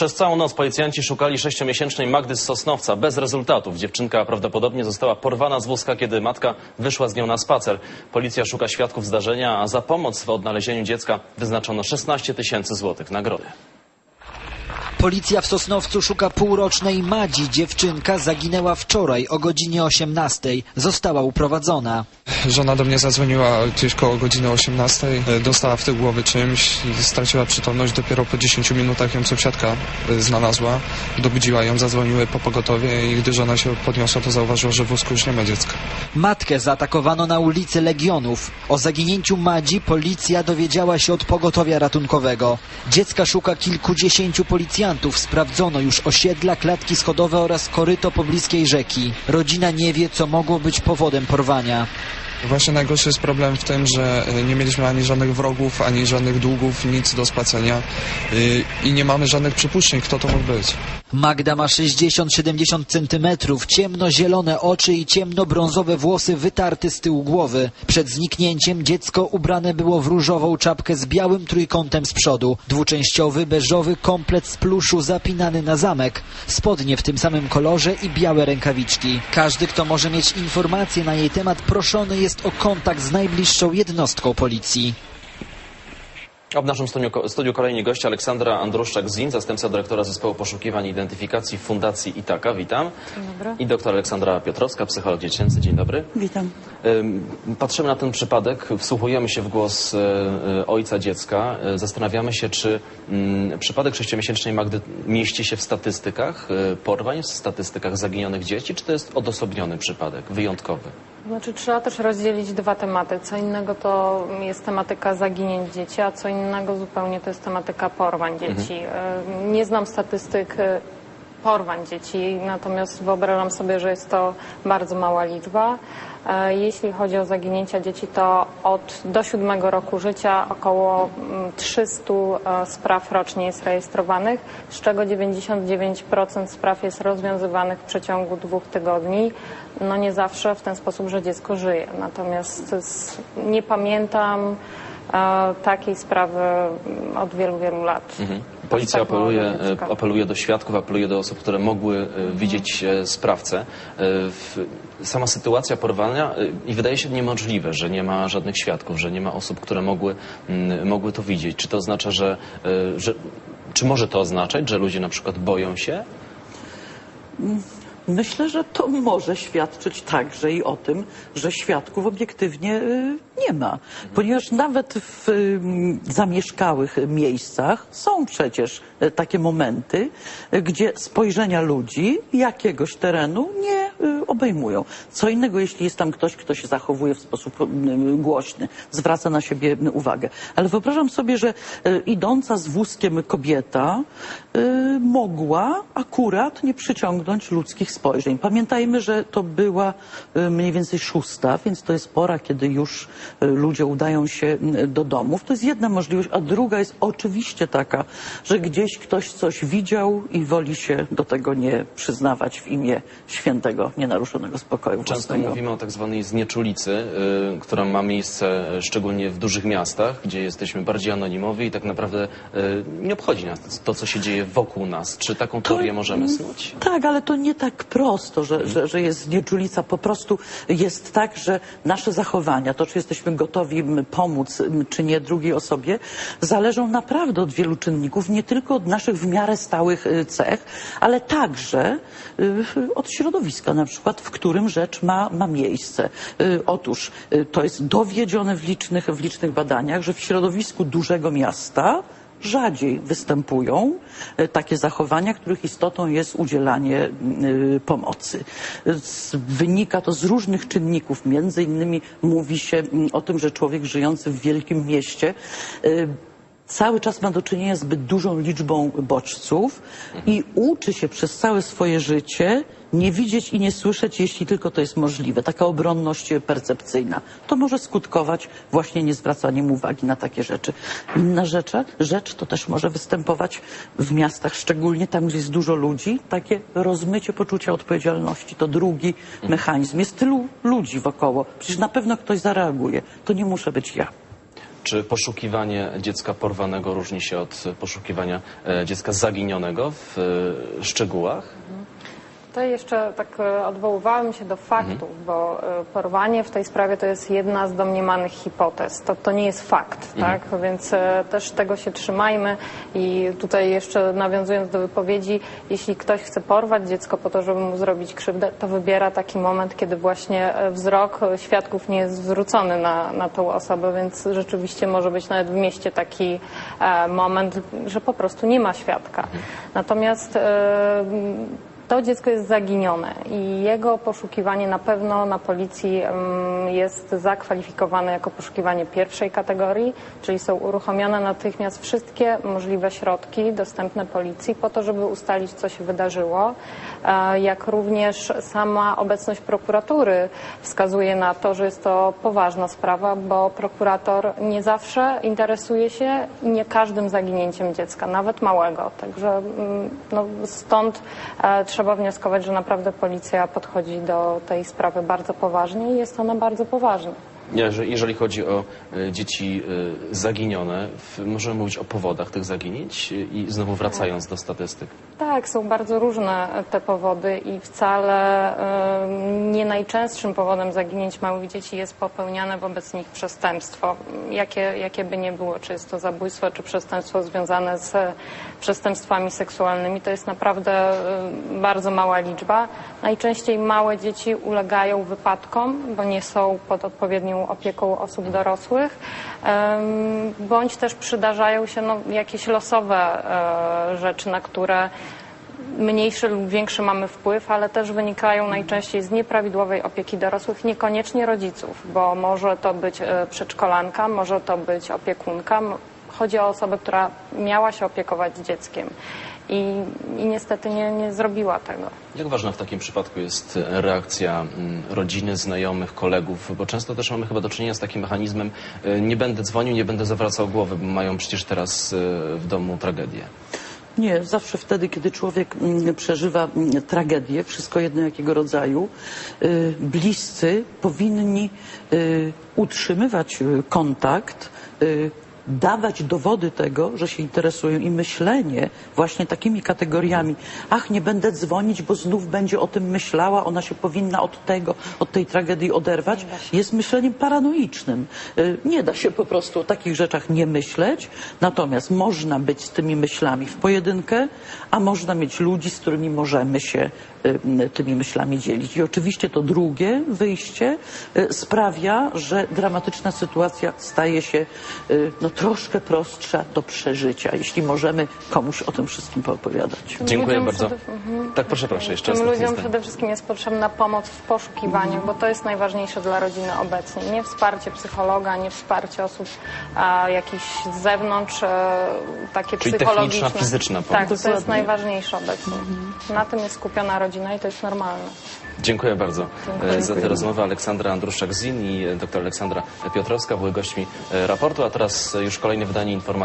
Przez całą noc policjanci szukali sześciomiesięcznej Magdy z Sosnowca bez rezultatów. Dziewczynka prawdopodobnie została porwana z wózka, kiedy matka wyszła z nią na spacer. Policja szuka świadków zdarzenia, a za pomoc w odnalezieniu dziecka wyznaczono 16 tysięcy złotych nagrody. Policja w Sosnowcu szuka półrocznej Madzi. Dziewczynka zaginęła wczoraj o godzinie 18. Została uprowadzona. Żona do mnie zadzwoniła gdzieś koło godziny 18. e, Dostała w tył głowy czymś, straciła przytomność. Dopiero po 10 minutach ją sąsiadka e, znalazła. Dobudziła ją, zadzwoniły po pogotowie i gdy żona się podniosła, to zauważyła, że w wózku już nie ma dziecka. Matkę zaatakowano na ulicy Legionów. O zaginięciu Madzi policja dowiedziała się od pogotowia ratunkowego. Dziecka szuka kilkudziesięciu policjantów. Sprawdzono już osiedla, klatki schodowe oraz koryto pobliskiej rzeki. Rodzina nie wie, co mogło być powodem porwania. Właśnie najgorszy jest problem w tym, że e, nie mieliśmy ani żadnych wrogów, ani żadnych długów, nic do spłacenia e, i nie mamy żadnych przypuszczeń, kto to mógł być. Magda ma 60-70 centymetrów, ciemnozielone oczy i ciemnobrązowe włosy wytarte z tyłu głowy. Przed zniknięciem dziecko ubrane było w różową czapkę z białym trójkątem z przodu, dwuczęściowy, beżowy komplet z pluszu zapinany na zamek, spodnie w tym samym kolorze i białe rękawiczki. Każdy, kto może mieć informacje na jej temat, proszony jest o kontakt z najbliższą jednostką policji. A w naszym studiu, studiu kolejni goście Aleksandra Andruszczak-Zin, zastępca dyrektora Zespołu Poszukiwań i Identyfikacji Fundacji Itaka. Witam. Dzień dobry. I doktor Aleksandra Piotrowska, psycholog dziecięcy. Dzień dobry. Witam. Ym, Patrzymy na ten przypadek, wsłuchujemy się w głos e, e, ojca dziecka. E, Zastanawiamy się, czy mm, przypadek sześciomiesięcznej Magdy mieści się w statystykach porwań, w statystykach zaginionych dzieci, czy to jest odosobniony przypadek, wyjątkowy? Znaczy trzeba też rozdzielić dwa tematy. Co innego to jest tematyka zaginięć dzieci, a co innego zupełnie to jest tematyka porwań dzieci. E, Nie znam statystyk e, porwań dzieci, natomiast wyobrażam sobie, że jest to bardzo mała liczba. E, Jeśli chodzi o zaginięcia dzieci, to od do siódmego roku życia około mm, 300 e, spraw rocznie jest rejestrowanych, z czego 99% spraw jest rozwiązywanych w przeciągu dwóch tygodni. No nie zawsze w ten sposób, że dziecko żyje. Natomiast nie pamiętam e, takiej sprawy mm, od wielu, wielu lat. Mhm. Policja Tak apeluje, dziecka. e, apeluje do świadków, apeluje do osób, które mogły e, widzieć e, sprawcę. Sama sytuacja porwania i wydaje się niemożliwe, że nie ma żadnych świadków, że nie ma osób, które mogły, mm, mogły to widzieć. Czy to oznacza, że, że czy może to oznaczać, że ludzie na przykład boją się? Myślę, że to może świadczyć także i o tym, że świadków obiektywnie y, nie ma. Ponieważ nawet w y, zamieszkałych miejscach są przecież y, takie momenty, gdzie spojrzenia ludzi jakiegoś terenu nie obejmują. Co innego, jeśli jest tam ktoś, kto się zachowuje w sposób y, głośny, zwraca na siebie y, uwagę. Ale wyobrażam sobie, że y, idąca z wózkiem kobieta y, mogła akurat nie przyciągnąć ludzkich spojrzeń. Pamiętajmy, że to była y, mniej więcej szósta, więc to jest pora, kiedy już y, ludzie udają się y, do domów. To jest jedna możliwość, a druga jest oczywiście taka, że gdzieś ktoś coś widział i woli się do tego nie przyznawać w imię świętego, nienaruszonego spokoju Często własnego. mówimy o tak zwanej znieczulicy, y, która ma miejsce y, szczególnie w dużych miastach, gdzie jesteśmy bardziej anonimowi i tak naprawdę y, nie obchodzi nas to, co się dzieje wokół nas. Czy taką teorię możemy snuć? Tak, ale to nie tak prosto, że, że, że jest znieczulica. Po prostu jest tak, że nasze zachowania, to czy jesteśmy gotowi pomóc, czy nie drugiej osobie, zależą naprawdę od wielu czynników, nie tylko od naszych w miarę stałych y, cech, ale także y, od środowiska na przykład, w którym rzecz ma, ma miejsce. Y, Otóż y, to jest dowiedzione w licznych, w licznych badaniach, że w środowisku dużego miasta rzadziej występują e, takie zachowania, których istotą jest udzielanie y, pomocy. Wynika to z różnych czynników. Między innymi mówi się mm, o tym, że człowiek żyjący w wielkim mieście y, cały czas ma do czynienia z zbyt dużą liczbą bodźców i uczy się przez całe swoje życie nie widzieć i nie słyszeć, jeśli tylko to jest możliwe. Taka obronność percepcyjna. To może skutkować właśnie niezwracaniem uwagi na takie rzeczy. Inna rzecz, rzecz to też może występować w miastach, szczególnie tam, gdzie jest dużo ludzi, takie rozmycie poczucia odpowiedzialności. To drugi mechanizm. Jest tylu ludzi wokoło. Przecież na pewno ktoś zareaguje. To nie muszę być ja. Czy poszukiwanie dziecka porwanego różni się od poszukiwania e, dziecka zaginionego w e, szczegółach? To jeszcze tak e, odwoływałem się do faktów, bo e, porwanie w tej sprawie to jest jedna z domniemanych hipotez. To, to nie jest fakt, tak? Więc e, też tego się trzymajmy i tutaj jeszcze nawiązując do wypowiedzi, jeśli ktoś chce porwać dziecko po to, żeby mu zrobić krzywdę, to wybiera taki moment, kiedy właśnie wzrok świadków nie jest zwrócony na, na tą osobę, więc rzeczywiście może być nawet w mieście taki moment, że po prostu nie ma świadka. Natomiast e, to dziecko jest zaginione i jego poszukiwanie na pewno na policji mm, jest zakwalifikowane jako poszukiwanie pierwszej kategorii, czyli są uruchomione natychmiast wszystkie możliwe środki dostępne policji po to, żeby ustalić, co się wydarzyło, e, jak również sama obecność prokuratury wskazuje na to, że jest to poważna sprawa, bo prokurator nie zawsze interesuje się nie każdym zaginięciem dziecka, nawet małego. Także mm, no, stąd e, trzeba wnioskować, że naprawdę policja podchodzi do tej sprawy bardzo poważnie i jest ona bardzo poważna. Jeżeli, chodzi o e, dzieci e, zaginione, możemy mówić o powodach tych zaginięć e, i znowu wracając do statystyk. Tak, są bardzo różne te powody i wcale nie najczęstszym powodem zaginięć małych dzieci jest popełniane wobec nich przestępstwo. Jakie, jakie by nie było, czy jest to zabójstwo, czy przestępstwo związane z przestępstwami seksualnymi, to jest naprawdę bardzo mała liczba. Najczęściej małe dzieci ulegają wypadkom, bo nie są pod odpowiednią opieką osób dorosłych, bądź też przydarzają się no, jakieś losowe e, rzeczy, na które mniejszy lub większy mamy wpływ, ale też wynikają najczęściej z nieprawidłowej opieki dorosłych, niekoniecznie rodziców, bo może to być e, przedszkolanka, może to być opiekunka. Chodzi o osobę, która miała się opiekować dzieckiem i, i niestety nie, nie zrobiła tego. Jak ważna w takim przypadku jest e, reakcja mm, rodziny, znajomych, kolegów? Bo często też mamy chyba do czynienia z takim mechanizmem e, nie będę dzwonił, nie będę zawracał głowy, bo mają przecież teraz e, w domu tragedię. Nie, zawsze wtedy, kiedy człowiek mm, przeżywa mm, tragedię, wszystko jedno jakiego rodzaju, y, bliscy powinni y, utrzymywać y, kontakt, dawać dowody tego, że się interesują i myślenie właśnie takimi kategoriami. Ach, nie będę dzwonić, bo znów będzie o tym myślała, ona się powinna od tego, od tej tragedii oderwać, jest myśleniem paranoicznym. Y, Nie da się po prostu o takich rzeczach nie myśleć, natomiast można być z tymi myślami w pojedynkę, a można mieć ludzi, z którymi możemy się y, tymi myślami dzielić. I oczywiście to drugie wyjście y, sprawia, że dramatyczna sytuacja staje się no, troszkę prostsza do przeżycia, jeśli możemy komuś o tym wszystkim poopowiadać. Dziękuję Ludziom bardzo. przede- mhm. Tak, proszę, proszę, jeszcze Tym ostatnie ludziom przede wszystkim jest potrzebna pomoc w poszukiwaniu, bo to jest najważniejsze dla rodziny obecnie. Nie wsparcie psychologa, nie wsparcie osób a, jakichś z zewnątrz, e, takie Czyli psychologiczne. techniczna, fizyczna pomoc. Tak, to jest najważniejsze obecnie. Na tym jest skupiona rodzina i to jest normalne. Dziękuję bardzo Dziękuję. e, za tę rozmowę. Aleksandra Andruszczak-Zin i dr Aleksandra Piotrowska były gośćmi e, raportu, a teraz już kolejne wydanie informacji.